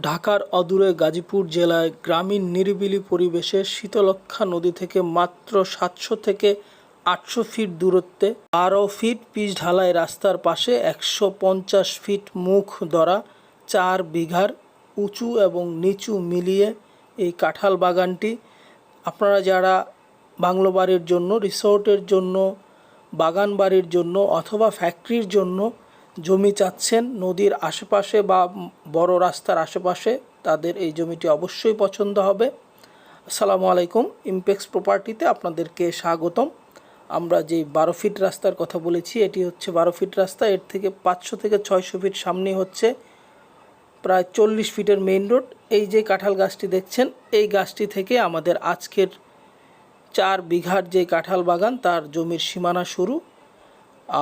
ঢাকার অদূরে গাজীপুর জেলায় গ্রামীণ নিরিবিলি পরিবেশে শীতলক্ষ্যা নদী থেকে মাত্র সাতশো থেকে আটশো ফিট দূরত্বে বারো ফিট পিচ ঢালাই রাস্তার পাশে একশো পঞ্চাশ ফিট মুখ ধরা চার বিঘার উঁচু এবং নিচু মিলিয়ে এই কাঁঠাল বাগানটি। আপনারা যারা বাংলো বাড়ির জন্য, রিসোর্টের জন্য, বাগান বাড়ির জন্য অথবা ফ্যাক্টরির জন্য জমি চাচ্ছেন, নদীর আশেপাশে বা বড় রাস্তার আশেপাশে, তাদের এই জমিটি অবশ্যই পছন্দ হবে। আসসালামু আলাইকুম ইমপেক্স প্রপার্টিতে আপনাদেরকে স্বাগতম। আমরা যেই বারো ফিট রাস্তার কথা বলেছি, এটি হচ্ছে বারো ফিট রাস্তা। এর থেকে পাঁচশো থেকে ছয়শো ফিট সামনে হচ্ছে প্রায় চল্লিশ ফিটের মেইন রোড। এই যে কাঁঠাল গাছটি দেখছেন, এই গাছটি থেকে আমাদের আজকের চার বিঘার যে কাঁঠাল বাগান, তার জমির সীমানা শুরু।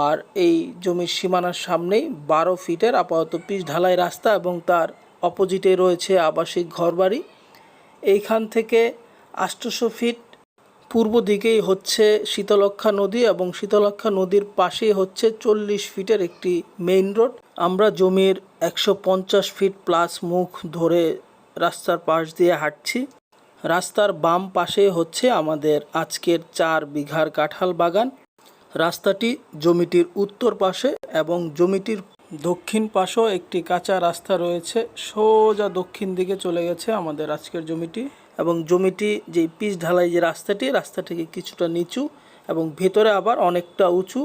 আর এই জমির সীমানার সামনেই বারো ফিটের আপাতত পিচ ঢালাই রাস্তা এবং তার অপোজিটে রয়েছে আবাসিক ঘরবাড়ি। এইখান থেকে আষ্টশো ফিট পূর্ব দিকেই হচ্ছে শীতলক্ষা নদী এবং শীতলক্ষা নদীর পাশেই হচ্ছে চল্লিশ ফিটের একটি মেইন রোড আমরা জমির একশো পঞ্চাশ ফিট প্লাস মুখ ধরে রাস্তার পাশ দিয়ে হাঁটছি। রাস্তার বাম পাশে হচ্ছে আমাদের আজকের চার বিঘার কাঁঠাল বাগান। রাস্তাটি জমিটির উত্তর পাশে এবং জমিটির দক্ষিণ পাশেও একটি কাঁচা রাস্তা রয়েছে। সোজা দক্ষিণ দিকে চলে গেছে আমাদের আজকের জমিটি এবং জমিটি যে পিচ ঢালাই যে রাস্তাটি রাস্তাটিকে কিছুটা নিচু এবং ভেতরে আবার অনেকটা উঁচু।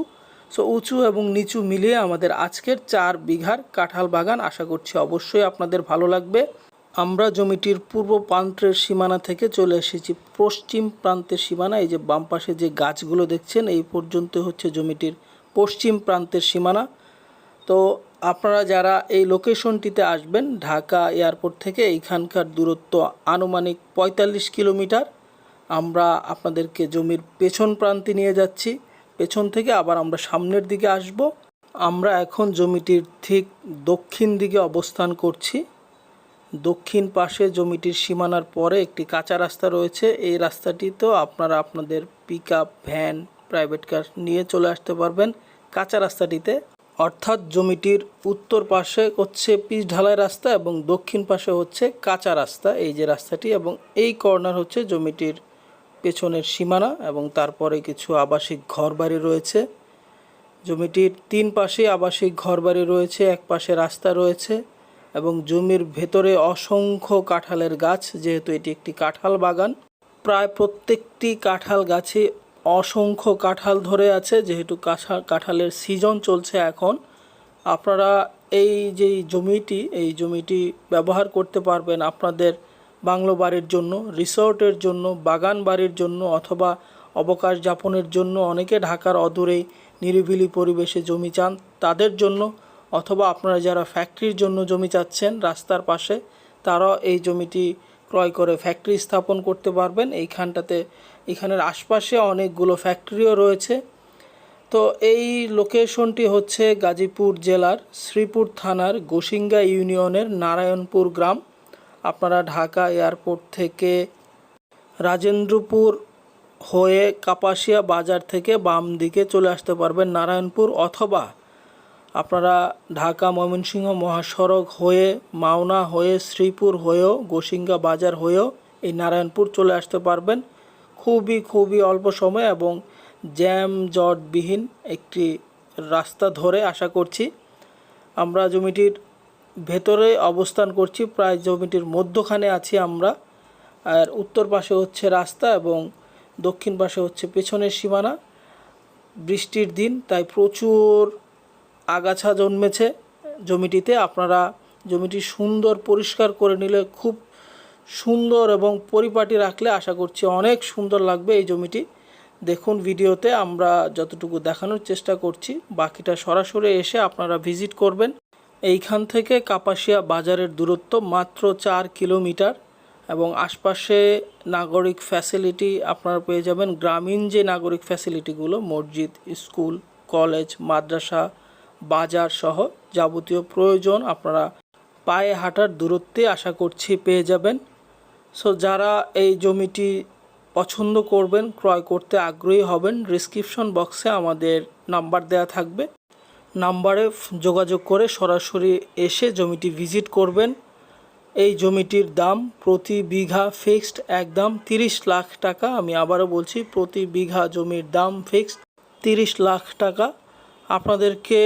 সো উঁচু এবং নিচু মিলিয়ে আমাদের আজকের চার বিঘার কাঁঠাল বাগান আশা করছি অবশ্যই আপনাদের ভালো লাগবে। আমরা জমিটির পূর্ব প্রান্তের সীমানা থেকে চলে এসেছি। পশ্চিম প্রান্তের সীমানা, এই যে বাম পাশে যে গাছগুলো দেখছেন, এই পর্যন্ত হচ্ছে জমিটির পশ্চিম প্রান্তের সীমানা। তো আপনারা যারা এই লোকেশনটিতে আসবেন, ঢাকা এয়ারপোর্ট থেকে এইখানকার দূরত্ব আনুমানিক পঁয়তাল্লিশ কিলোমিটার, আমরা আপনাদেরকে জমির পেছন প্রান্তে নিয়ে যাচ্ছি। পেছন থেকে আবার আমরা সামনের দিকে আসব। আমরা এখন জমিটির ঠিক দক্ষিণ দিকে অবস্থান করছি। দক্ষিণ পাশে জমিটির সীমানার পরে একটি কাঁচা রাস্তা রয়েছে। এই রাস্তাটিতেও আপনারা আপনাদের পিক ভ্যান প্রাইভেট কার নিয়ে চলে আসতে পারবেন কাঁচা রাস্তাটিতে। অর্থাৎ জমিটির উত্তর পাশে হচ্ছে পিচ ঢালাই রাস্তা এবং দক্ষিণ পাশে হচ্ছে কাঁচা রাস্তা। এই যে রাস্তাটি এবং এই কর্নার হচ্ছে জমিটির পেছনের সীমানা এবং তারপরে কিছু আবাসিক ঘরবাড়ি রয়েছে। জমিটির তিন পাশে আবাসিক ঘরবাড়ি রয়েছে, এক পাশে রাস্তা রয়েছে। এবং জমির ভেতরে অসংখ্য কাঁঠালের গাছ, যেহেতু এটি একটি কাঁঠাল বাগান, প্রায় প্রত্যেকটি কাঁঠাল গাছে অসংখ্য কাঁঠাল ধরে আছে, যেহেতু কাঁঠাল কাঁঠালের সিজন চলছে এখন। আপনারা এই যে জমিটি, এই জমিটি ব্যবহার করতে পারবেন আপনাদের বাংলো বাড়ির জন্য, রিসোর্টের জন্য, বাগান বাড়ির জন্য, অথবা অবকাশ যাপনের জন্য। অনেকে ঢাকার অদূরেই নিরিবিলি পরিবেশে জমি চান, তাদের জন্য অথবা আপনারা যারা ফ্যাক্টরির জন্য জমি চাচ্ছেন রাস্তার পাশে, তারাও এই জমিটি ক্রয় করে ফ্যাক্টরি স্থাপন করতে পারবেন। এইখানটাতে, এখানের আশপাশে অনেকগুলো ফ্যাক্টরিও রয়েছে। তো এই লোকেশনটি হচ্ছে গাজীপুর জেলার শ্রীপুর থানার গোসিঙ্গা ইউনিয়নের নারায়ণপুর গ্রাম। আপনারা ঢাকা এয়ারপোর্ট থেকে রাজেন্দ্রপুর হয়ে কাপাসিয়া বাজার থেকে বাম দিকে চলে আসতে পারবেন নারায়ণপুর অথবা আপনারা ঢাকা ময়মনসিংহ মহাসড়ক হয়ে মাওনা হয়ে শ্রীপুর হয়েও গোসিঙ্গা বাজার হয়েও এই নারায়ণপুর চলে আসতে পারবেন। খুবই খুবই অল্প সময় এবং জ্যাম জটবিহীন একটি রাস্তা ধরে আশা করছি। আমরা জমিটির ভেতরে অবস্থান করছি, প্রায় জমিটির মধ্যখানে আছি আমরা। আর উত্তর পাশে হচ্ছে রাস্তা এবং দক্ষিণ পাশে হচ্ছে পেছনের সীমানা। বৃষ্টির দিন, তাই প্রচুর আগাছা জন্মেছে, জমিটিতে আপনারা জমিটি সুন্দর পরিষ্কার করে নিলে, খুব সুন্দর এবং পরিপাটি রাখলে আশা করছি অনেক সুন্দর লাগবে এই জমিটি। দেখুন ভিডিওতে আমরা যতটুকু দেখানোর চেষ্টা করছি, বাকিটা সরাসরি এসে আপনারা ভিজিট করবেন। এইখান থেকে কাপাসিয়া বাজারের দূরত্ব মাত্র চার কিলোমিটার এবং আশপাশে নাগরিক ফ্যাসিলিটি আপনারা পেয়ে যাবেন। গ্রামীণ যে নাগরিক ফ্যাসিলিটিগুলো, মসজিদ, স্কুল, কলেজ, মাদ্রাসা বাজার সহ যাবতীয় প্রয়োজন আপনারা পায়ে হাঁটার দূরত্বে আশা করছি পেয়ে যাবেন। সো যারা এই জমিটি পছন্দ করবেন, ক্রয় করতে আগ্রহী হবেন ডিসক্রিপশন বক্সে আমাদের নাম্বার দেওয়া থাকবে। নাম্বারে যোগাযোগ করে সরাসরি এসে জমিটি ভিজিট করবেন। এই জমিটির দাম প্রতি বিঘা ফিক্সড একদম তিরিশ লাখ টাকা। আমি আবারও বলছি, প্রতি বিঘা জমির দাম ফিক্সড তিরিশ লাখ টাকা। আপনাদেরকে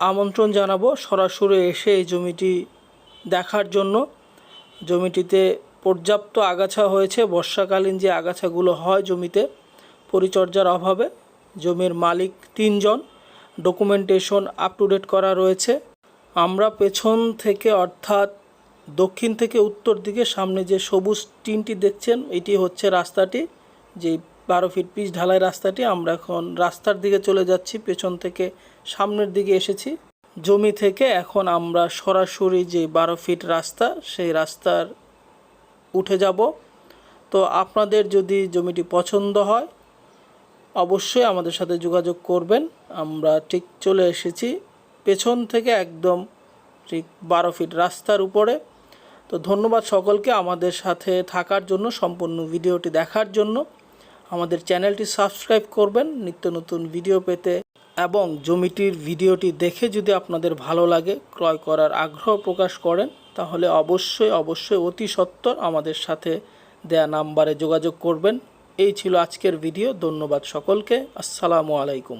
আমন্ত্রণ জানাব সরাসরি এসে এই জমিটি দেখার জন্য। জমিটিতে পর্যাপ্ত আগাছা হয়েছে। বর্ষাকালীন যে আগাছাগুলো হয় জমিতে, পরিচর্যার অভাবে জমির মালিক তিনজন। ডকুমেন্টেশন আপ টু ডেট করা রয়েছে। আমরা পেছন থেকে অর্থাৎ দক্ষিণ থেকে উত্তর দিকে সামনে যে সবুজ টিনটি দেখছেন, এটি হচ্ছে রাস্তাটি। যে বারো ফিট পিচ ঢালাই রাস্তাটি, আমরা এখন রাস্তার দিকে চলে যাচ্ছি, পেছন থেকে সামনের দিকে এসেছি। জমি থেকে এখন আমরা সরাসরি যে বারো ফিট রাস্তা, সেই রাস্তার উঠে যাব। তো আপনাদের যদি জমিটি পছন্দ হয়, অবশ্যই আমাদের সাথে যোগাযোগ করবেন। আমরা ঠিক চলে এসেছি পেছন থেকে একদম ঠিক বারো ফিট রাস্তার উপরে। তো ধন্যবাদ সকলকে আমাদের সাথে থাকার জন্য, সম্পূর্ণ ভিডিওটি দেখার জন্য। আমাদের চ্যানেলটি সাবস্ক্রাইব করবেন নিত্য নতুন ভিডিও পেতে এবং জমিটির ভিডিওটি দেখে যদি আপনাদের ভালো লাগে, ক্রয় করার আগ্রহ প্রকাশ করেন, তাহলে অবশ্যই অবশ্যই অতি সত্বর আমাদের সাথে দেয়া নাম্বারে যোগাযোগ করবেন। এই ছিল আজকের ভিডিও। ধন্যবাদ সকলকে। আসসালামু আলাইকুম।